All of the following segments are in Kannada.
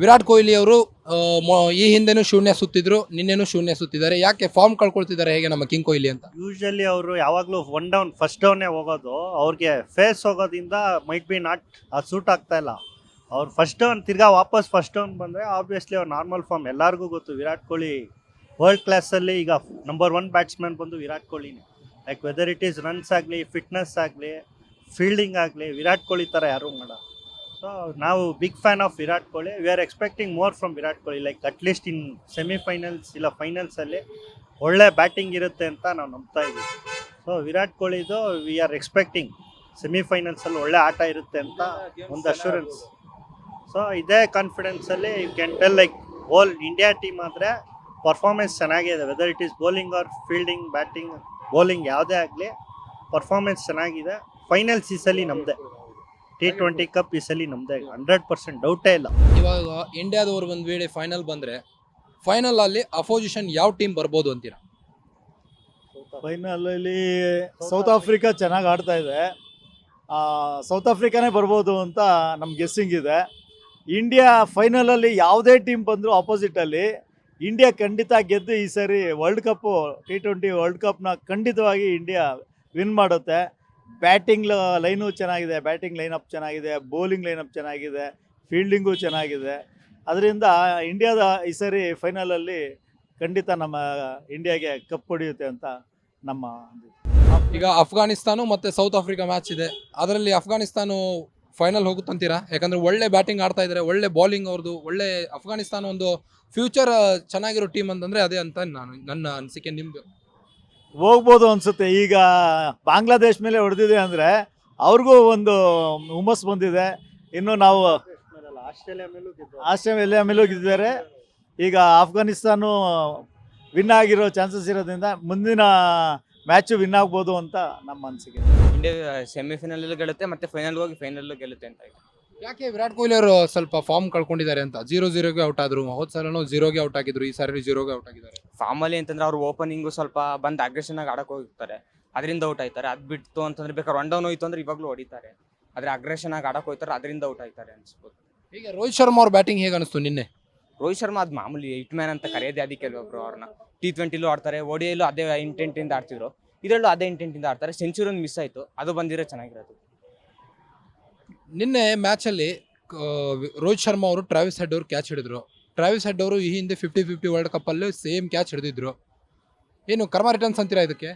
ವಿರಾಟ್ ಕೊಹ್ಲಿ ಅವರು ಈ ಹಿಂದೆನೂ ಶೂನ್ಯ ಸುತ್ತಿದ್ರು, ನಿನ್ನೆನೂ ಶೂನ್ಯ ಸುತ್ತಿದ್ದಾರೆ. ಯಾಕೆ ಫಾರ್ಮ್ ಕಳ್ಕೊಳ್ತಿದ್ದಾರೆ ಹೇಗೆ ನಮ್ಮ ಕಿಂಗ್ ಕೊಹ್ಲಿ ಅಂತ? ಯೂಶಲಿ ಅವರು ಯಾವಾಗಲೂ ಒನ್ ಡೌನ್ ಫಸ್ಟ್ ಡೌನೇ ಹೋಗೋದು. ಅವ್ರಿಗೆ ಫೇಸ್ ಹೋಗೋದಿಂದ ಮೈಟ್ ಬಿ ನಾಟ್ ಅದು ಸೂಟ್ ಆಗ್ತಾ ಇಲ್ಲ. ಅವ್ರು ಫಸ್ಟ್ ಡೌನ್ ತಿರ್ಗಾ ವಾಪಸ್ ಫಸ್ಟ್ ಡೌನ್ ಬಂದರೆ ಆಬ್ವಿಯಸ್ಲಿ ಅವ್ರು ನಾರ್ಮಲ್ ಫಾರ್ಮ್ ಎಲ್ಲರಿಗೂ ಗೊತ್ತು, ವಿರಾಟ್ ಕೊಹ್ಲಿ ವರ್ಲ್ಡ್ ಕ್ಲಾಸಲ್ಲಿ ಈಗ ನಂಬರ್ ಒನ್ ಬ್ಯಾಟ್ಸ್ಮನ್ ಬಂದು Virat ಕೊಹ್ಲಿನೇ. Like whether it is runs ಆಗಲಿ ಫಿಟ್ನೆಸ್ ಆಗಲಿ ಫೀಲ್ಡಿಂಗ್ ಆಗಲಿ, ವಿರಾಟ್ ಕೊಹ್ಲಿ ಥರ ಯಾರೂ ಮಾಡೋ ಸೊ ನಾವು big fan of Virat Kohli we are expecting more from Virat Kohli like at least in semifinals ಇಲ್ಲ ಫೈನಲ್ಸಲ್ಲಿ ಒಳ್ಳೆ ಬ್ಯಾಟಿಂಗ್ ಇರುತ್ತೆ ಅಂತ ನಾವು ನಂಬ್ತಾ ಇದ್ದೀವಿ. ಸೊ ವಿರಾಟ್ ಕೊಹ್ಲಿದು ವಿ ಆರ್ ಎಕ್ಸ್ಪೆಕ್ಟಿಂಗ್ ಸೆಮಿಫೈನಲ್ಸಲ್ಲಿ ಒಳ್ಳೆ ಆಟ ಇರುತ್ತೆ ಅಂತ ಒಂದು ಅಶ್ಯೂರೆನ್ಸ್ ಸೊ ಇದೇ ಕಾನ್ಫಿಡೆನ್ಸಲ್ಲಿ you can tell like all India team ಆದರೆ ಪರ್ಫಾರ್ಮೆನ್ಸ್ ಚೆನ್ನಾಗಿದೆ whether it is bowling or fielding batting bowling ಯಾವುದೇ ಆಗಲಿ ಪರ್ಫಾರ್ಮೆನ್ಸ್ ಚೆನ್ನಾಗಿದೆ. ಫೈನಲ್ ಸೀಸಲ್ಲಿ ಸಲ ನಮ್ಮದೇ ಟಿ ಟ್ವೆಂಟಿ ಕಪ್ ಈ ಸಲ ನಮ್ದೇ ಹಂಡ್ರೆಡ್ ಪರ್ಸೆಂಟ್ ಡೌಟೇ ಇಲ್ಲ. ಇವಾಗ ಇಂಡಿಯಾದವರು ಒಂದು ವೇಳೆ ಫೈನಲ್ ಬಂದರೆ ಫೈನಲ್ ಅಲ್ಲಿ ಅಪೋಸಿಷನ್ ಯಾವ ಟೀಮ್ ಬರ್ಬೋದು ಅಂತೀರಾ? ಫೈನಲಲ್ಲಿ ಸೌತ್ ಆಫ್ರಿಕಾ ಚೆನ್ನಾಗಿ ಆಡ್ತಾ ಇದೆ. ಆ, ಸೌತ್ ಆಫ್ರಿಕಾನೇ ಬರ್ಬೋದು ಅಂತ ನಮ್ಮ ಗೆಸ್ಸಿಂಗ್ ಇದೆ. ಇಂಡಿಯಾ ಫೈನಲಲ್ಲಿ ಯಾವುದೇ ಟೀಮ್ ಬಂದರೂ ಆಪೋಸಿಟಲ್ಲಿ ಇಂಡಿಯಾ ಖಂಡಿತ ಗೆದ್ದು ಈ ಸರಿ world cup T twenty world ಕಪ್ನ ಖಂಡಿತವಾಗಿ ಇಂಡಿಯಾ ವಿನ್ ಮಾಡುತ್ತೆ. ಬ್ಯಾಟಿಂಗ್ ಲೈನು ಚೆನ್ನಾಗಿದೆ, ಬ್ಯಾಟಿಂಗ್ ಲೈನಪ್ ಚೆನ್ನಾಗಿದೆ, ಬೌಲಿಂಗ್ ಲೈನಪ್ ಚೆನ್ನಾಗಿದೆ, ಫೀಲ್ಡಿಂಗು ಚೆನ್ನಾಗಿದೆ. ಅದರಿಂದ ಇಂಡಿಯಾದ ಈ ಸರಿ ಫೈನಲಲ್ಲಿ ಖಂಡಿತ ನಮ್ಮ ಇಂಡಿಯಾಗೆ ಕಪ್ ಹೊಡೆಯುತ್ತೆ ಅಂತ ನಮ್ಮ ಈಗ ಅಫ್ಘಾನಿಸ್ತಾನ ಮತ್ತು ಸೌತ್ ಆಫ್ರಿಕಾ ಮ್ಯಾಚ್ ಇದೆ. ಅದರಲ್ಲಿ ಅಫ್ಘಾನಿಸ್ತಾನ ಫೈನಲ್ ಹೋಗುತ್ತಂತೀರಾ? ಯಾಕಂದರೆ ಒಳ್ಳೆ ಬ್ಯಾಟಿಂಗ್ ಆಡ್ತಾ ಇದ್ದಾರೆ ಒಳ್ಳೆ ಬೌಲಿಂಗ್ ಅವ್ರದ್ದು ಒಳ್ಳೆ ಅಫ್ಘಾನಿಸ್ತಾನ ಒಂದು ಫ್ಯೂಚರ್ ಚೆನ್ನಾಗಿರೋ ಟೀಮ್ ಅಂತಂದರೆ ಅದೇ ಅಂತ ನಾನು, ನನ್ನ ಅನಿಸಿಕೆ ನಿಮ್ದು. ಹೋಗ್ಬೋದು ಅನ್ಸುತ್ತೆ. ಈಗ ಬಾಂಗ್ಲಾದೇಶ್ ಮೇಲೆ ಹೊಡೆದಿದೆ ಅಂದರೆ ಅವ್ರಿಗೂ ಒಂದು ಹುಮ್ಮಸ್ ಬಂದಿದೆ. ಇನ್ನು ನಾವು ಆಸ್ಟ್ರೇಲಿಯಾ ಮೇಲೂ ಗೆದ್ದಿದ್ದಾರೆ. ಈಗ ಆಫ್ಘಾನಿಸ್ತಾನು ವಿನ್ ಆಗಿರೋ ಚಾನ್ಸಸ್ ಇರೋದ್ರಿಂದ ಮುಂದಿನ ಮ್ಯಾಚು ವಿನ್ ಆಗ್ಬೋದು ಅಂತ ನಮ್ಮ ಅನಿಸಿಕೆ. ಇಂಡಿಯಾ ಸೆಮಿಫೈನಲ್ ಗೆಲ್ಲುತ್ತೆ ಮತ್ತೆ ಫೈನಲ್ ಹೋಗಿ ಫೈನಲ್ ಗೆಲ್ಲುತ್ತೆ ಅಂತ ಯಾಕೆ ವಿರಾಟ್ ಕೊಹ್ಲಿ ಅವರು ಸ್ವಲ್ಪ ಫಾರ್ಮ್ ಕಳ್ಕೊಂಡಿದ್ದಾರೆ ಅಂತ? ಜೀರೋ ಜೀರೋಗೆ ಔಟ್ ಆದ್ರು ಹೋದ್ ಸಲನೂ ಜೀರೋಗೆ ಔಟ್ ಆಗಿದ್ರು ಈ ಸಾರಿ ಜೀರೋಗೆ ಔಟ್ ಆಗಿದ್ದಾರೆ. ಫಾರ್ಮಲ್ಲಿ ಅಂತಂದ್ರೆ ಅವ್ರು ಓಪನಿಂಗು ಸ್ವಲ್ಪ ಬಂದು ಅಗ್ರೆಷನ್ ಆಗಿ ಆಡಕ್ಕೆ ಹೋಗ್ತಾರೆ. ಅದರಿಂದ ಔಟ್ ಆಯ್ತಾರೆ. ಅದು ಬಿಟ್ಟು ಅಂತಂದ್ರೆ ಬೇಕಾದ್ರೆ ಒನ್ ಡೌನ್ ಹೋಯ್ತು ಅಂದ್ರೆ ಇವಾಗಲೂ ಹೊಡಿತಾರೆ. ಆದ್ರೆ ಅಗ್ರೆಷನ್ ಆಗಿ ಆಡಕ್ಕೆ ಹೋಗ್ತಾರೆ ಅದರಿಂದ ಔಟ್ ಆಯ್ತಾರೆ ಅನ್ಸ್ಬೋದು. ಈಗ ರೋಹಿತ್ ಶರ್ಮಾ ಅವ್ರ ಬ್ಯಾಟಿಂಗ್ ಹೇಗೆ ಅನಿಸ್ತು ನಿನ್ನೆ? ರೋಹಿತ್ ಶರ್ಮಾ ಅದು ಮಾಮೂಲಿ ಹಿಟ್ ಮ್ಯಾನ್ ಅಂತ ಕರೆಯೋದೇ ಅದಕ್ಕೆ ಒಬ್ರು ಅವ್ರನ್ನ ಟಿ ಟ್ವೆಂಟಿಲೂ ಆಡ್ತಾರೆ ಓಡಿಯಲ್ಲೂ ಅದೇ ಇಂಟೆಂಟಿಂದ ಆಡ್ತಿದ್ರು. ಇದರಲ್ಲೂ ಅದೇ ಇಂಟೆಂಟಿಂದ ಆಡ್ತಾರೆ. ಸೆಂಚುರಿ ಒಂದು ಮಿಸ್ ಆಯ್ತು. ಅದು ಬಂದಿರೋ ಚೆನ್ನಾಗಿರೋದು. ನಿನ್ನೆ ಮ್ಯಾಚಲ್ಲಿ ರೋಹಿತ್ ಶರ್ಮಾ ಅವರು ಟ್ರಾವಿಸ್ ಹೆಡ್ ಅವರು ಕ್ಯಾಚ್ ಹಿಡಿದ್ರು. ಟ್ರಾವಿಸ್ ಹೆಡ್ ಅವರು ಈ ಹಿಂದೆ ಫಿಫ್ಟಿ ಫಿಫ್ಟಿ ವರ್ಲ್ಡ್ ಕಪ್ಪಲ್ಲೂ ಸೇಮ್ ಕ್ಯಾಚ್ ಹಿಡಿದಿದ್ರು. ಏನು ಕರ್ಮ ರಿಟರ್ನ್ಸ್ ಅಂತೀರಾ ಇದಕ್ಕೆ?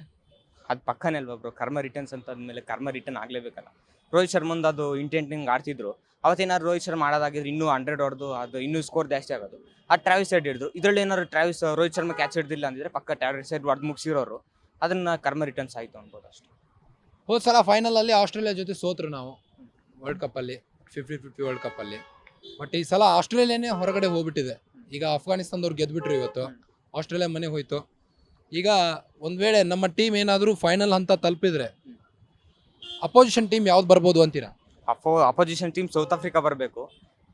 ಅದು ಪಕ್ಕನೇ ಅಲ್ವಾ ಬ್ರೋ ಕರ್ಮ ರಿಟರ್ನ್ಸ್ ಅಂತ ಅಂದಮೇಲೆ ಕರ್ಮ ರಿಟರ್ನ್ ಆಗಲೇಬೇಕಲ್ಲ. ರೋಹಿತ್ ಶರ್ಮಂದು ಅದು ಇಂಟೆಂಟಿಂಗ್ ಆಡ್ತಿದ್ರು. ಅವತ್ತೇನಾದ್ರು ರೋಹಿತ್ ಶರ್ಮಾ ಆಡೋದಾಗಿದ್ರೆ ಇನ್ನೂ ಹಂಡ್ರೆಡ್ ಹೊಡೆದು ಅದು ಇನ್ನೂ ಸ್ಕೋರ್ ಜಾಸ್ತಿ ಆಗೋದು. ಆ ಟ್ರಾವಿಸ್ ಸೈಡ್ ಹಿಡಿದ್ರು. ಇದರಲ್ಲಿ ಏನಾದ್ರು ಟ್ರಾವಿಸ್ ರೋಹಿತ್ ಶರ್ಮಾ ಕ್ಯಾಚ್ ಹಿಡಿದಿಲ್ಲ ಅಂದಿದ್ರೆ ಪಕ್ಕ ಟ್ರಾವಿಸ್ ಸೈಡ್ ಹೊಡೆದು ಮುಗಿಸಿರೋರು. ಅದನ್ನು ಕರ್ಮ ರಿಟರ್ನ್ಸ್ ಆಯಿತು ಅನ್ಬೋದು ಅಷ್ಟೇ. ಹೋದ ಸಲ ಫೈನಲಲ್ಲಿ ಆಸ್ಟ್ರೇಲಿಯಾ ಜೊತೆ ಸೋತ್ರು ನಾವು. ವರ್ಲ್ಡ್ ಕಪ್ಪಲ್ಲಿ ಫಿಫ್ಟಿ ಫಿಫ್ಟಿ ವರ್ಲ್ಡ್ ಕಪ್ಪಲ್ಲಿ ಬಟ್ ಈ ಸಲ ಆಸ್ಟ್ರೇಲಿಯಾನೇ ಹೊರಗಡೆ ಹೋಗ್ಬಿಟ್ಟಿದೆ. ಈಗ ಅಫ್ಘಾನಿಸ್ತಾನದವ್ರು ಗೆದ್ಬಿಟ್ರು ಇವತ್ತು. ಆಸ್ಟ್ರೇಲಿಯಾ ಮನೆ ಹೋಯ್ತು. ಈಗ ಒಂದು ವೇಳೆ ನಮ್ಮ ಟೀಮ್ ಏನಾದರೂ ಫೈನಲ್ ಹಂತ ತಲುಪಿದ್ರೆ ಅಪೋಸಿಷನ್ ಟೀಮ್ ಯಾವ್ದು ಬರ್ಬೋದು ಅಂತೀರಾ? ಅಪೋ ಅಪೋಸಿಷನ್ ಟೀಮ್ ಸೌತ್ ಆಫ್ರಿಕಾ ಬರಬೇಕು.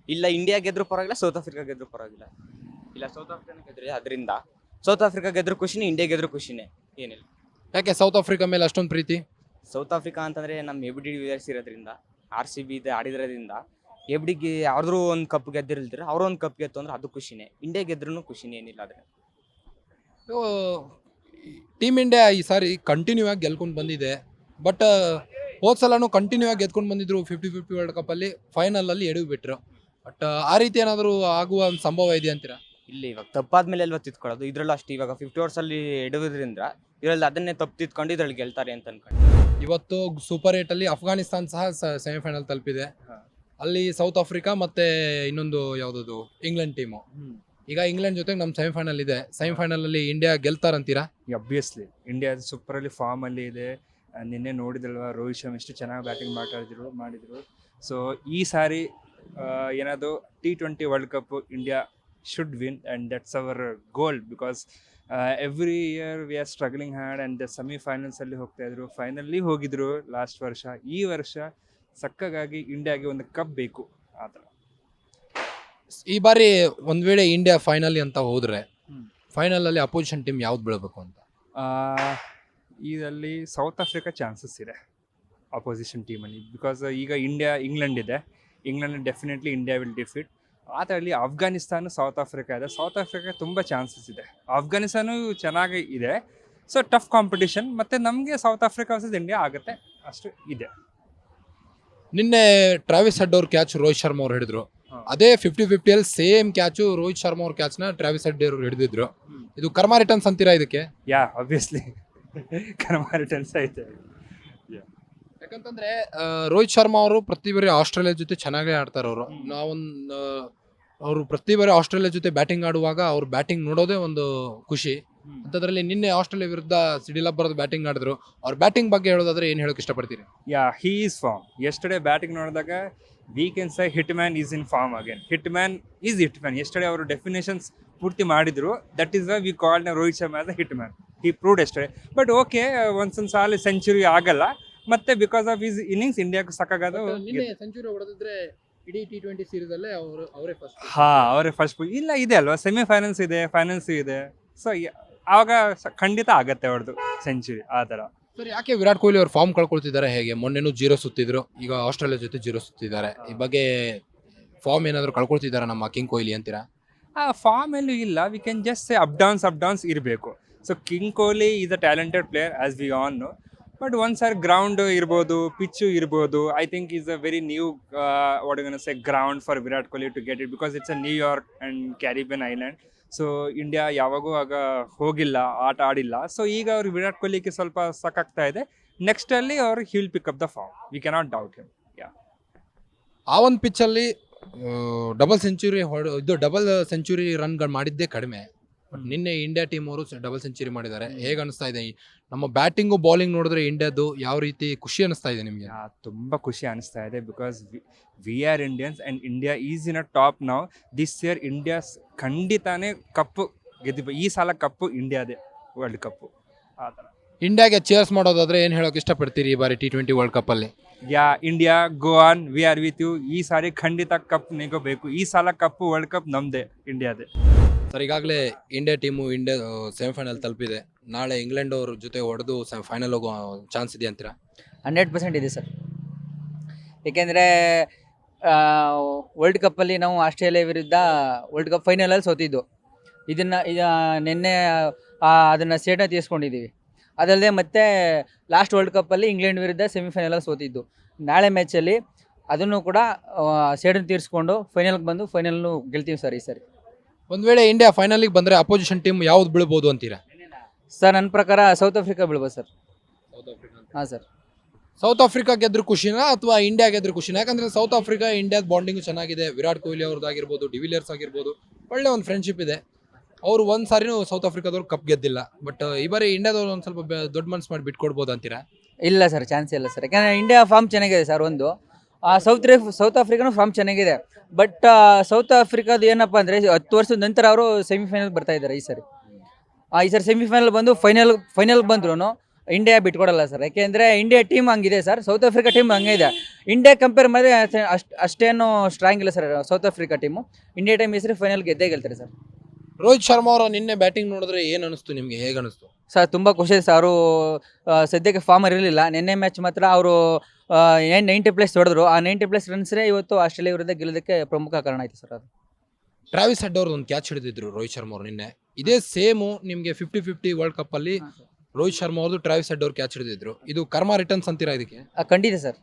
ಇಲ್ಲ ಇಂಡಿಯಾ ಗೆದ್ರು ಪರವಾಗಿಲ್ಲ ಸೌತ್ ಆಫ್ರಿಕಾ ಗೆದ್ರು ಪರವಾಗಿಲ್ಲ. ಇಲ್ಲ ಸೌತ್ ಆಫ್ರಿಕಾನ ಗೆದ್ರೆ ಅದರಿಂದ. ಸೌತ್ ಆಫ್ರಿಕಾ ಗೆದ್ರು ಖುಷಿನೇ ಇಂಡಿಯಾ ಗೆದ್ರು ಖುಷಿನೇ. ಏನಿಲ್ಲ. ಯಾಕೆ ಸೌತ್ ಆಫ್ರಿಕಾ ಮೇಲೆ ಅಷ್ಟೊಂದು ಪ್ರೀತಿ? ಸೌತ್ ಆಫ್ರಿಕಾ ಅಂತಂದ್ರೆ ನಮ್ಮ ಎಬಿಡಿ ಡಿ ಇರೋದ್ರಿಂದ ಆರ್ ಸಿ ಬಿ ಇದೆ ಆಡಿದ್ರಿಂದ ಎಬ್ ಡಿಗೆ ಯಾವ್ದಾದ್ರು ಒಂದು ಕಪ್ ಗೆದ್ದಿರ್ತಾರೆ ಅವ್ರ ಒಂದು ಕಪ್ ಗೆತ್ತು ಅಂದ್ರೆ ಅದು ಖುಷಿನೇ. ಇಂಡಿಯಾ ಗೆದ್ರೂ ಖುಷಿನೇ ಏನಿಲ್ಲ ಅದ್ರೆ ಟೀಮ್ ಇಂಡಿಯಾ ಈ ಸಾರಿ ಕಂಟಿನ್ಯೂ ಆಗಿ ಗೆಲ್ಕೊಂಡು ಬಂದಿದೆ. ಬಟ್ ಹೋದ್ ಸಲನೂ ಕಂಟಿನ್ಯೂ ಆಗಿ ಗೆದ್ಕೊಂಡು ಬಂದಿದ್ರು ಫಿಫ್ಟಿ ಫಿಫ್ಟಿ ವರ್ಲ್ಡ್ ಕಪ್ಪಲ್ಲಿ ಫೈನಲಲ್ಲಿ ಎಡವಿ ಬಿಟ್ರು. ಬಟ್ ಆ ರೀತಿ ಏನಾದರೂ ಆಗುವ ಒಂದು ಸಂಭವ ಇದೆ ಅಂತೀರಾ? ಇಲ್ಲ ಇವಾಗ ತಪ್ಪಾದ್ಮೇಲೆ ಅಲ್ವಾ ತಿತ್ಕೊಳ್ಳೋದು. ಇದ್ರಲ್ಲೂ ಅಷ್ಟು ಇವಾಗ ಫಿಫ್ಟಿ ಓವರ್ಸಲ್ಲಿ ಎಡುವುದ್ರಿಂದ ಇದರಲ್ಲಿ ಅದನ್ನೇ ತಪ್ಪು ತಿತ್ಕೊಂಡು ಇದ್ರಲ್ಲಿ ಗೆಲ್ತಾರೆ ಅಂತ ಅನ್ಕೊಂಡು. ಇವತ್ತು ಸೂಪರ್ ಏಟಲ್ಲಿ ಅಫ್ಘಾನಿಸ್ತಾನ್ ಸಹ ಸೆಮಿಫೈನಲ್ ತಲುಪಿದೆ. ಅಲ್ಲಿ ಸೌತ್ ಆಫ್ರಿಕಾ ಮತ್ತೆ ಇನ್ನೊಂದು ಯಾವುದದು ಇಂಗ್ಲೆಂಡ್ ಟೀಮು ಈಗ ಇಂಗ್ಲೆಂಡ್ ಜೊತೆಗೆ ನಮ್ಮ ಸೆಮಿಫೈನಲ್ ಇದೆ. ಸೆಮಿಫೈನಲ್ ಅಲ್ಲಿ ಇಂಡಿಯಾ ಗೆಲ್ತಾರಂತೀರಾ? ಅಬ್ವಿಯಸ್ಲಿ ಇಂಡಿಯಾ ಫಾರ್ಮ್ ಅಲ್ಲಿ ಇದೆ. ನಿನ್ನೆ ನೋಡಿದಲ್ವಾ ರೋಹಿತ್ ಶರ್ಮ ಎಷ್ಟು ಚೆನ್ನಾಗಿ ಬ್ಯಾಟಿಂಗ್ ಮಾತಾಡಿದ್ರು ಮಾಡಿದ್ರು. ಸೊ ಈ ಸಾರಿ ಏನಾದರೂ T twenty world cup India should win and that's our goal because every year we are struggling had and ಸೆಮಿಫೈನಲ್ಸಲ್ಲಿ ಹೋಗ್ತಾಯಿದ್ರು ಫೈನಲಿ ಹೋಗಿದ್ರು ಲಾಸ್ಟ್ ವರ್ಷ. ಈ ವರ್ಷ ಸಕ್ಕಗಾಗಿ ಇಂಡಿಯಾಗೆ ಒಂದು ಕಪ್ ಬೇಕು. ಆ ಥರ. ಈ ಬಾರಿ ಒಂದು ವೇಳೆ ಇಂಡಿಯಾ ಫೈನಲ್ ಅಂತ ಹೋದರೆ ಫೈನಲಲ್ಲಿ ಅಪೋಸಿಷನ್ ಟೀಮ್ ಯಾವ್ದು ಬೀಳಬೇಕು ಅಂತ? ಇದರಲ್ಲಿ ಸೌತ್ ಆಫ್ರಿಕಾ ಚಾನ್ಸಸ್ ಇದೆ ಅಪೋಸಿಷನ್ ಟೀಮಲ್ಲಿ ಬಿಕಾಸ್ ಈಗ ಇಂಡಿಯಾ ಇಂಗ್ಲೆಂಡ್ ಇದೆ. England definitely India will defeat ಅದರಲ್ಲಿ ಅಫ್ಘಾನಿಸ್ತಾನ ಸೌತ್ ಆಫ್ರಿಕಾ ಇದೆ. ಸೌತ್ ಆಫ್ರಿಕಾ ತುಂಬ ಚಾನ್ಸಸ್ ಇದೆ. ಅಫ್ಘಾನಿಸ್ತಾನು ಚೆನ್ನಾಗಿ ಇದೆ. ಸೊ ಟಫ್ ಕಾಂಪಿಟಿಷನ್ ಮತ್ತು ನಮಗೆ ಸೌತ್ ಆಫ್ರಿಕಾ ವರ್ಸಸ್ ಇಂಡಿಯಾ ಆಗುತ್ತೆ. ಅಷ್ಟು ಇದೆ. ನಿನ್ನೆ ಟ್ರಾವಿಸ್ ಹೆಡ್ ಅವ್ರ ಕ್ಯಾಚ್ ರೋಹಿತ್ ಶರ್ಮಾ ಅವ್ರು ಹಿಡಿದ್ರು. ಅದೇ ಫಿಫ್ಟಿ ಫಿಫ್ಟಿಯಲ್ಲಿ ಸೇಮ್ ಕ್ಯಾಚು ರೋಹಿತ್ ಶರ್ಮಾ ಅವ್ರ ಕ್ಯಾಚ್ನ ಟ್ರಾವಿಸ್ ಹೆಡ್ ಅವರು ಹಿಡಿದಿದ್ರು. ಇದು ಕರ್ಮಾ ರಿಟರ್ನ್ಸ್ ಅಂತೀರಾ ಇದಕ್ಕೆ? ಯಾ ಆಬ್ವಿಯಸ್ಲಿ ಕರ್ಮಾ ರಿಟರ್ನ್ಸ್ ಐತೆ. ಯಾಕಂತಂದ್ರೆ ರೋಹಿತ್ ಶರ್ಮಾ ಅವರು ಪ್ರತಿ ಬಾರಿ ಆಸ್ಟ್ರೇಲಿಯಾ ಜೊತೆ ಚೆನ್ನಾಗೇ ಆಡ್ತಾರೆ ಅವರು. ನಾವೊಂದ್ ಅವರು ಪ್ರತಿ ಬಾರಿ ಆಸ್ಟ್ರೇಲಿಯಾ ಜೊತೆ ಬ್ಯಾಟಿಂಗ್ ಆಡುವಾಗ ಅವ್ರು ಬ್ಯಾಟಿಂಗ್ ನೋಡೋದೇ ಒಂದು ಖುಷಿ. ಅಂಥದ್ರಲ್ಲಿ ನಿನ್ನೆ ಆಸ್ಟ್ರೇಲಿಯಾ ವಿರುದ್ಧ ಸಿಡಿಲ ಬರೋದು ಬ್ಯಾಟಿಂಗ್ ಆಡಿದ್ರು. ಅವ್ರ ಬ್ಯಾಟಿಂಗ್ ಬಗ್ಗೆ ಹೇಳೋದಾದ್ರೆ ಏನು ಹೇಳೋಕೆ ಇಷ್ಟಪಡ್ತೀರಿ? Yeah he is form yesterday batting ನೋಡಿದಾಗ we can say hit man is in form again hit man is hit man yesterday ಅವರು ಡೆಫಿನೇಷನ್ಸ್ ಪೂರ್ತಿ ಮಾಡಿದ್ರು. That is we ಕಾಲ್ನ Rohit Sharma as a hit man he proved yesterday but okay ಒಂದ್ಸೊಂದು ಸಾಲ ಸೆಂಚುರಿ ಆಗಲ್ಲ. ಮತ್ತೆ because of his innings India ಸಾಕಾಗೋದು. ನಿನ್ನೆ ಸೆಂಚುರಿ ಹೊಡೆದಿದ್ರೆ ಇಡೀ ಟಿ ಟ್ವೆಂಟಿ ಸೀರೀಸ್ ಅಲ್ಲೇ ಅವರು ಅವರೇ ಫಸ್ಟ್ ಹಾ ಅವರೇ ಫಸ್ಟ್ ಇಲ್ಲ ಇದೆ ಅಲ್ವಾ? ಸೆಮಿ ಫೈನಲ್ಸ್ ಇದೆ ಫೈನಲ್ಸ್ ಇದೆ. ಸೊ ಆವಾಗ ಖಂಡಿತ ಆಗತ್ತೆ ಅವ್ರದ್ದು ಸೆಂಚುರಿ ಆ ಥರ. ಸರ್ ಯಾಕೆ ವಿರಾಟ್ ಕೊಹ್ಲಿ ಅವ್ರು ಫಾರ್ಮ್ ಕಳ್ಕೊಳ್ತಿದ್ದಾರೆ ಹೇಗೆ? ಮೊನ್ನೆನೂ ಜೀರೋ ಸುತ್ತಿದ್ರು ಈಗ ಆಸ್ಟ್ರೇಲಿಯಾ ಜೊತೆ ಜೀರೋ ಸುತ್ತಿದ್ದಾರೆ. ಈ ಬಗ್ಗೆ ಫಾರ್ಮ್ ಏನಾದ್ರು ಕಳ್ಕೊಳ್ತಿದ್ದಾರೆ ನಮ್ಮ ಕಿಂಗ್ ಕೊಹ್ಲಿ ಅಂತೀರಾ? ಆ ಫಾರ್ಮ್ ಎಲ್ಲೂ ಇಲ್ಲ. We can just say up downs up downs ಇರಬೇಕು. So king Kohli is a talented player as we on but one sir ground ಇರ್ಬೋದು ಪಿಚ್ಚು ಇರ್ಬೋದು I think is a very new ಸೆ ground for Virat Kohli to get it because it's a New York and Caribbean island so India ಯಾವಾಗೂ ಆಗ ಹೋಗಿಲ್ಲ, ಆಟ ಆಡಿಲ್ಲ. ಸೊ ಈಗ ಅವ್ರಿಗೆ ವಿರಾಟ್ ಕೊಹ್ಲಿಗೆ ಸ್ವಲ್ಪ ಸಾಕಾಗ್ತಾ ಇದೆ. ನೆಕ್ಸ್ಟಲ್ಲಿ ಅವ್ರು he'll pick up the form we cannot doubt him ಆ ಒಂದು ಪಿಚ್ಚಲ್ಲಿ ಡಬಲ್ ಸೆಂಚುರಿ ಹೊಡ ಇದು ಡಬಲ್ ಸೆಂಚುರಿ ರನ್ಗಳು ಮಾಡಿದ್ದೇ ಕಡಿಮೆ. ಬಟ್ ನಿನ್ನೆ ಇಂಡಿಯಾ ಟೀಮ್ ಅವರು ಡಬಲ್ ಸೆಂಚುರಿ ಮಾಡಿದ್ದಾರೆ. ಹೇಗೆ ಅನಿಸ್ತಾ ಇದೆ? ನಮ್ಮ ಬ್ಯಾಟಿಂಗು ಬೌಲಿಂಗ್ ನೋಡಿದ್ರೆ ಇಂಡಿಯಾದು ಯಾವ ರೀತಿ ಖುಷಿ ಅನಿಸ್ತಾ ಇದೆ ನಿಮಗೆ? ತುಂಬ ಖುಷಿ ಅನಿಸ್ತಾ ಇದೆ because we are Indians and India is in a top ನಾವು ದಿಸ್ ಇಯರ್ ಇಂಡಿಯಾಸ್ ಖಂಡಿತಾನೇ ಕಪ್ಪು ಗೆದ್ದು ಈ ಸಲ ಕಪ್ಪು ಇಂಡಿಯಾದೇ ವರ್ಲ್ಡ್ ಕಪ್ಪು ಆ ಥರ. ಇಂಡಿಯಾಗೆ ಚೇರ್ಸ್ ಮಾಡೋದಾದ್ರೆ ಏನು ಹೇಳೋಕೆ ಇಷ್ಟಪಡ್ತೀರಿ ಈ ಬಾರಿ ಟಿ ಟ್ವೆಂಟಿ ವರ್ಲ್ಡ್ ಕಪ್ಪಲ್ಲಿ yeah India go on we are with you ಈ ಸಾರಿ ಖಂಡಿತ ಕಪ್ ನಿಗೋಬೇಕು. ಈ ಸಲ ಕಪ್ಪು ವರ್ಲ್ಡ್ ಕಪ್ ನಮ್ಮದೇ ಇಂಡಿಯಾದೇ ಸರ್, ಈಗಾಗಲೇ ಇಂಡಿಯಾ ಟೀಮು ಇಂಡಿಯಾ ಸೆಮಿಫೈನಲ್ ತಲುಪಿದೆ. ನಾಳೆ ಇಂಗ್ಲೆಂಡ್ ಅವ್ರ ಜೊತೆ ಹೊಡೆದು ಫೈನಲ್ ಹೋಗೋ ಚಾನ್ಸ್ ಇದೆ ಅಂತೀರಾ? ಹಂಡ್ರೆಡ್ ಪರ್ಸೆಂಟ್ ಇದೆ ಸರ್. ಏಕೆಂದರೆ ವರ್ಲ್ಡ್ ಕಪ್ಪಲ್ಲಿ ನಾವು ಆಸ್ಟ್ರೇಲಿಯಾ ವಿರುದ್ಧ ವರ್ಲ್ಡ್ ಕಪ್ ಫೈನಲಲ್ಲಿ ಸೋತಿದ್ದು. ಇದನ್ನು ನಿನ್ನೆ ಅದನ್ನು ಸೇಟನ್ನು ತೀರಿಸ್ಕೊಂಡಿದ್ದೀವಿ. ಅದಲ್ಲದೆ ಮತ್ತೆ ಲಾಸ್ಟ್ ವರ್ಲ್ಡ್ ಕಪ್ಪಲ್ಲಿ ಇಂಗ್ಲೆಂಡ್ ವಿರುದ್ಧ ಸೆಮಿಫೈನಲಲ್ಲಿ ಸೋತಿದ್ದು. ನಾಳೆ ಮ್ಯಾಚಲ್ಲಿ ಅದನ್ನು ಕೂಡ ಸೇಡನ್ನು ತೀರಿಸ್ಕೊಂಡು ಫೈನಲ್ಗೆ ಬಂದು ಫೈನಲ್ನು ಗೆಲ್ತೀವಿ ಸರ್ ಈ ಸರಿ. ಒಂದು ವೇಳೆ ಇಂಡಿಯಾ ಫೈನಲಿಗೆ ಬಂದ್ರೆ ಅಪೋಸಿಷನ್ ಟೀಮ್ ಯಾವ್ದು ಬೀಳ್ಬೋದು ಅಂತೀರಾ? ಸರ್ ನನ್ನ ಪ್ರಕಾರ ಸೌತ್ ಆಫ್ರಿಕಾ ಬೀಳ್ಬೋದು ಸರ್. ಹಾಂ ಸರ್. ಸೌತ್ ಆಫ್ರಿಕಾ ಗೆದ್ರು ಖುಷಿನಾ ಅಥವಾ ಇಂಡಿಯಾ ಗೆದ್ರು ಖುಷಿನಾ? ಯಾಕಂದ್ರೆ ಸೌತ್ ಆಫ್ರಿಕಾ ಇಂಡಿಯಾದ ಬಾಂಡಿಂಗ್ ಚೆನ್ನಾಗಿದೆ. ವಿರಾಟ್ ಕೊಹ್ಲಿ ಅವ್ರದ್ದಾಗಿರ್ಬೋದು ಡಿವಿಲಿಯರ್ಸ್ ಆಗಿರ್ಬೋದು. ಒಳ್ಳೆ ಒಂದು ಫ್ರೆಂಡ್ಶಿಪ್ ಇದೆ. ಅವರು ಒಂದು ಸಾರಿನೂ ಸೌತ್ ಆಫ್ರಿಕಾದವ್ರು ಕಪ್ ಗೆದ್ದಿಲ್ಲ. ಬಟ್ ಈ ಬಾರಿ ಇಂಡಿಯಾದವ್ರು ಒಂದು ಸ್ವಲ್ಪ ಬೆ- ದೊಡ್ಡ ಮನ್ಸು ಮಾಡಿ ಬಿಟ್ಕೊಡ್ಬೋದು ಅಂತೀರಾ? ಇಲ್ಲ ಸರ್. ಚಾನ್ಸ್ ಇಲ್ಲ ಸರ್. ಯಾಕಂದರೆ ಇಂಡಿಯಾ ಫಾರ್ಮ್ ಚೆನ್ನಾಗಿದೆ ಸರ್ ಒಂದು. ಸೌತ್ ಸೌತ್ ಆಫ್ರಿಕಾನು ಫಾರ್ಮ್ ಚೆನ್ನಾಗಿದೆ. ಬಟ್ ಸೌತ್ ಆಫ್ರಿಕಾದ ಏನಪ್ಪ ಅಂದರೆ ಹತ್ತು ವರ್ಷದ ನಂತರ ಅವರು ಸೆಮಿಫೈನಲ್ ಬರ್ತಾ ಇದ್ದಾರೆ ಈ ಸರಿ. ಆ, ಈ ಸರಿ ಸೆಮಿಫೈನಲ್ ಬಂದು ಫೈನಲ್ ಫೈನಲ್ ಬಂದ್ರು ಇಂಡಿಯಾ ಬಿಟ್ಕೊಡಲ್ಲ ಸರ್ ಯಾಕೆಂದರೆ ಇಂಡಿಯಾ ಟೀಮ್ ಹಂಗಿದೆ ಸರ್ ಸೌತ್ ಆಫ್ರಿಕಾ ಟೀಮ್ ಹಂಗೆ ಇದೆ. ಇಂಡಿಯಾ ಕಂಪೇರ್ ಮಾಡಿದ್ರೆ ಅಷ್ಟು ಅಷ್ಟೇನು ಸ್ಟ್ರಾಂಗ್ ಇಲ್ಲ sir South Africa team India team ಈ ಸರಿ ಫೈನಲ್ ಗೆದ್ದೇ ಗೆಲ್ತಾರೆ ಸರ್ ರೋಹಿತ್ ಶರ್ಮಾ ಅವರ ನಿನ್ನೆ ಬ್ಯಾಟಿಂಗ್ ನೋಡಿದ್ರೆ ಏನು ಅನಿಸ್ತು ನಿಮಗೆ? ಹೇಗೆ ಅನಿಸ್ತು? ಸರ್ ತುಂಬ ಖುಷಿ ಇದೆ ಸರ್ ಅವರು ಸದ್ಯಕ್ಕೆ ಫಾರ್ಮರ್ ಇರಲಿಲ್ಲ. ನಿನ್ನೆ ಮ್ಯಾಚ್ ಮಾತ್ರ ಅವರು ನೈಂಟಿ ಪ್ಲಸ್ ಹೊಡೆದ್ರು ಆ ನೈಂಟಿ ಪ್ಲಸ್ ರನ್ಸ್ರೇ ಇವತ್ತು ಆಸ್ಟ್ರೇಲಿಯಾ ವಿರುದ್ಧ ಗೆಲ್ಲೋದಕ್ಕೆ ಪ್ರಮುಖ ಕಾರಣ ಆಯಿತು ಸರ್ ಅದು. ಟ್ರಾವಿಸ್ ಹೆಡ್ ಅವ್ರದ್ದು ಒಂದು ಕ್ಯಾಚ್ ಹಿಡಿದಿದ್ರು ರೋಹಿತ್ ಶರ್ಮಾ ಅವರು ನಿನ್ನೆ. ಇದೇ ಸೇಮು ನಿಮಗೆ ಫಿಫ್ಟಿ ಫಿಫ್ಟಿ ವರ್ಲ್ಡ್ ಕಪ್ಪಲ್ಲಿ ರೋಹಿತ್ ಶರ್ಮಾ ಅವ್ರದ್ದು ಟ್ರಾವಿಸ್ ಹೆಡ್ ಅವ್ರು ಕ್ಯಾಚ್ ಹಿಡಿದಿದ್ರು. ಇದು ಕರ್ಮ ರಿಟರ್ನ್ಸ್ ಅಂತೀರಾ ಇದಕ್ಕೆ? ಆ, ಖಂಡಿತ ಸರ್.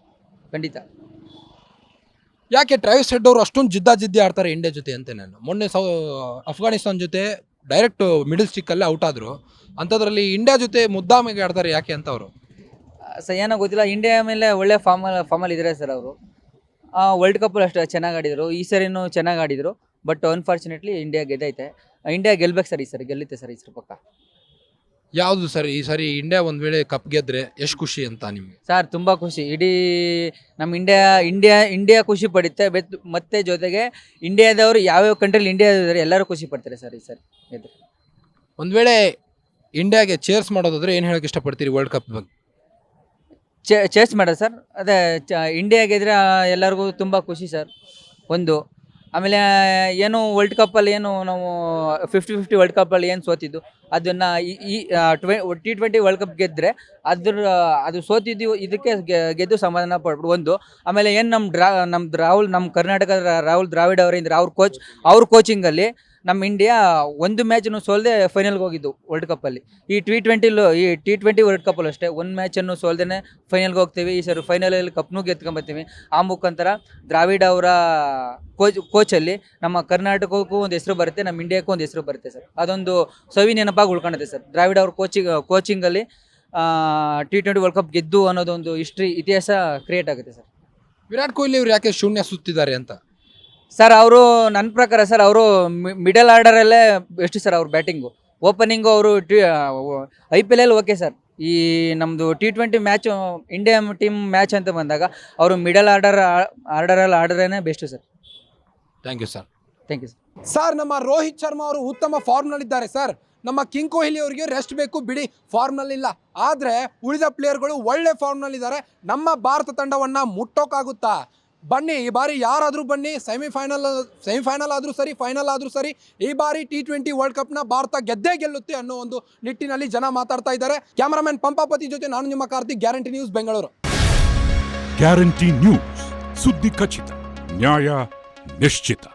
ಖಂಡಿತ. ಯಾಕೆ ಟ್ರಾವಿಸ್ ಹೆಡ್ ಅವರು ಅಷ್ಟೊಂದು ಜಿದ್ದಾ ಜಿದ್ದಿ ಆಡ್ತಾರೆ ಇಂಡಿಯಾ ಜೊತೆ ಅಂತ ನಾನು. ಮೊನ್ನೆ ಸೌ ಅಫ್ಘಾನಿಸ್ತಾನ್ ಜೊತೆ ಡೈರೆಕ್ಟ್ ಮಿಡಲ್ ಸ್ಟಿಕ್ಕಲ್ಲೇ ಔಟ್ ಆದರು. ಅಂಥದ್ರಲ್ಲಿ ಇಂಡಿಯಾ ಜೊತೆ ಮುದ್ದಾಮಿಗೆ ಆಡ್ತಾರೆ ಯಾಕೆ ಅಂತ ಅವರು. ಸರ್ ಏನೋ ಗೊತ್ತಿಲ್ಲ. ಇಂಡಿಯಾ ಮೇಲೆ ಒಳ್ಳೆ ಫಾರ್ಮಲ್ ಫಾರ್ಮಲ್ಲಿ ಇದ್ದಾರೆ ಸರ್ ಅವರು. ವರ್ಲ್ಡ್ ಕಪ್ಪಲ್ಲಿ ಅಷ್ಟು ಚೆನ್ನಾಗಿ ಆಡಿದರು. ಈ ಸರಿನೂ ಚೆನ್ನಾಗಿ ಆಡಿದರು. ಬಟ್ ಅನ್ಫಾರ್ಚುನೇಟ್ಲಿ ಇಂಡಿಯಾ ಗೆದ್ದೈತೆ. ಇಂಡಿಯಾ ಗೆಲ್ಬೇಕು ಸರ್ ಈ ಸರಿ. ಗೆಲ್ಲುತ್ತೆ ಸರ್ ಈ ಸರಿ ಪಕ್ಕ. ಯಾವುದು ಸರ್ ಈ ಸಾರಿ ಇಂಡಿಯಾ ಒಂದು ವೇಳೆ ಕಪ್ ಗೆದ್ದರೆ ಎಷ್ಟು ಖುಷಿ ಅಂತ ನಿಮಗೆ? ಸರ್ ತುಂಬ ಖುಷಿ. ಇಡೀ ನಮ್ಮ ಇಂಡಿಯಾ ಇಂಡಿಯಾ ಇಂಡಿಯಾ ಖುಷಿ ಪಡುತ್ತೆ. ಬೆತ್ ಮತ್ತೆ ಜೊತೆಗೆ ಇಂಡಿಯಾದವರು ಯಾವ್ಯಾವ ಕಂಟ್ರಿಲಿ ಇಂಡಿಯಾದವರು ಎಲ್ಲರೂ ಖುಷಿ ಪಡ್ತಾರೆ ಸರ್ ಈ ಸರಿ ಗೆದ್ರೆ. ಒಂದು ವೇಳೆ ಇಂಡಿಯಾಗೆ ಚೇರ್ಸ್ ಮಾಡೋದಾದ್ರೆ ಏನು ಹೇಳಕ್ಕೆ ಇಷ್ಟಪಡ್ತೀರಿ ವರ್ಲ್ಡ್ ಕಪ್ ಬಗ್ಗೆ? ಚೇಸ್ ಮಾಡೋದು ಸರ್ ಅದೇ, ಚ ಇಂಡಿಯಾ ಗೆದ್ರೆ ಎಲ್ಲರಿಗೂ ತುಂಬ ಖುಷಿ ಸರ್ ಒಂದು. ಆಮೇಲೆ, ಏನು ವರ್ಲ್ಡ್ ಕಪ್ಪಲ್ಲಿ ಏನು ನಾವು ಫಿಫ್ಟಿ ಫಿಫ್ಟಿ ವರ್ಲ್ಡ್ ಕಪ್ಪಲ್ಲಿ ಏನು ಸೋತಿದ್ದು? ಅದನ್ನು ಈ ಟ್ವೆ ಟಿ ಟ್ವೆಂಟಿ ವರ್ಲ್ಡ್ ಕಪ್ ಗೆದ್ದರೆ ಅದ್ರ, ಅದು ಸೋತಿದ್ದು, ಇದಕ್ಕೆ ಗೆದ್ದು ಸಮಾಧಾನ ಪಡ್ಬಿಡು ಒಂದು. ಆಮೇಲೆ ಏನು ನಮ್ಮ ಡ್ರಾ ನಮ್ಮ ರಾಹುಲ್ ನಮ್ಮ ಕರ್ನಾಟಕದ ರಾಹುಲ್ ದ್ರಾವಿಡ್ ಅವರಿಂದ ಅವ್ರ ಕೋಚ್ ಅವ್ರ ಕೋಚಿಂಗಲ್ಲಿ ನಮ್ಮ ಇಂಡಿಯಾ ಒಂದು ಮ್ಯಾಚನ್ನು ಸೋಲ್ದೆ ಫೈನಲ್ಗೆ ಹೋಗಿದ್ದು ವರ್ಲ್ಡ್ ಕಪ್ಪಲ್ಲಿ ಈ ಟಿ ಟ್ವೆಂಟಿಲು ಈ ಟಿ ಟ್ವೆಂಟಿ ವರ್ಲ್ಡ್ ಕಪ್ಪಲ್ಲಿ ಅಷ್ಟೇ, ಒಂದು ಮ್ಯಾಚನ್ನು ಸೋಲ್ದೇ ಫೈನಲ್ಗೆ ಹೋಗ್ತೀವಿ. ಈ ಸರಿ ಫೈನಲಲ್ಲಿ ಕಪ್ನೂ ಗೆದ್ಕೊಂಬತ್ತೀವಿ ಆ ಮುಖಾಂತರ ದ್ರಾವಿಡ್ ಅವರ ಕೋಚ್ ಕೋಚಲ್ಲಿ ನಮ್ಮ ಕರ್ನಾಟಕಕ್ಕೂ ಒಂದು ಹೆಸರು ಬರುತ್ತೆ ನಮ್ಮ ಇಂಡಿಯಾಕ್ಕೂ ಒಂದು ಹೆಸರು ಬರುತ್ತೆ ಸರ್. ಅದೊಂದು ಸವಿ ನೆನಪಾಗಿ ಉಳ್ಕೊಂಡಿದೆ ಸರ್. ದ್ರಾವಿಡ್ ಅವ್ರ ಕೋಚಿಂಗ್ ಕೋಚಿಂಗಲ್ಲಿ ಟಿ ಟ್ವೆಂಟಿ ವರ್ಲ್ಡ್ ಕಪ್ ಗೆದ್ದು ಅನ್ನೋದೊಂದು ಹಿಸ್ಟ್ರಿ ಇತಿಹಾಸ ಕ್ರಿಯೇಟ್ ಆಗುತ್ತೆ ಸರ್. ವಿರಾಟ್ ಕೊಹ್ಲಿ ಅವರು ಯಾಕೆ ಶೂನ್ಯ ಸುತ್ತಿದ್ದಾರೆ ಅಂತ? ಸರ್ ಅವರು ನನ್ನ ಪ್ರಕಾರ ಸರ್ ಅವರು ಮಿಡಲ್ ಆರ್ಡರಲ್ಲೇ ಎಷ್ಟು ಸರ್ ಅವ್ರ ಬ್ಯಾಟಿಂಗು ಓಪನಿಂಗು ಅವರು T I P L okay sir ಈ ನಮ್ಮದು T twenty match India team match ಅಂತ ಬಂದಾಗ ಅವರು ಮಿಡಲ್ ಆರ್ಡರ್ ಆರ್ಡರಲ್ಲಿ ಆರ್ಡರೇ best sir thank you sir thank you sir sir ನಮ್ಮ ರೋಹಿತ್ ಶರ್ಮಾ ಅವರು ಉತ್ತಮ ಫಾರ್ಮ್ನಲ್ಲಿದ್ದಾರೆ ಸರ್ ನಮ್ಮ ಕಿಂಗ್ ಕೊಹ್ಲಿ ಅವರಿಗೆ ರೆಸ್ಟ್ ಬೇಕು ಬಿಡಿ ಫಾರ್ಮ್ನಲ್ಲಿಲ್ಲ ಆದರೆ ಉಳಿದ ಪ್ಲೇಯರ್ಗಳು ಒಳ್ಳೆ ಫಾರ್ಮ್ನಲ್ಲಿದ್ದಾರೆ ನಮ್ಮ ಭಾರತ ತಂಡವನ್ನು ಮುಟ್ಟೋಕ್ಕಾಗುತ್ತಾ ಬನ್ನಿ, ಈ ಬಾರಿ ಯಾರಾದರೂ ಬನ್ನಿ ಸೆಮಿಫೈನಲ್ ಸೆಮಿಫೈನಲ್ ಆದರೂ ಸರಿ ಫೈನಲ್ ಆದರೂ ಸರಿ, ಈ ಬಾರಿ ಟಿ ಟ್ವೆಂಟಿ ವರ್ಲ್ಡ್ ಕಪ್ನ ಭಾರತ ಗೆದ್ದೇ ಗೆಲ್ಲುತ್ತೆ ಅನ್ನೋ ಒಂದು ನಿಟ್ಟಿನಲ್ಲಿ ಜನ ಮಾತಾಡ್ತಾ ಇದ್ದಾರೆ. ಕ್ಯಾಮರಾಮನ್ ಪಂಪಾಪತಿ ಜೊತೆ ನಾನು ನಿಮ್ಮ Karthik guarantee news Bengaluru guarantee news ಸುದ್ದಿ ಖಚಿತ, ನ್ಯಾಯ ನಿಶ್ಚಿತ.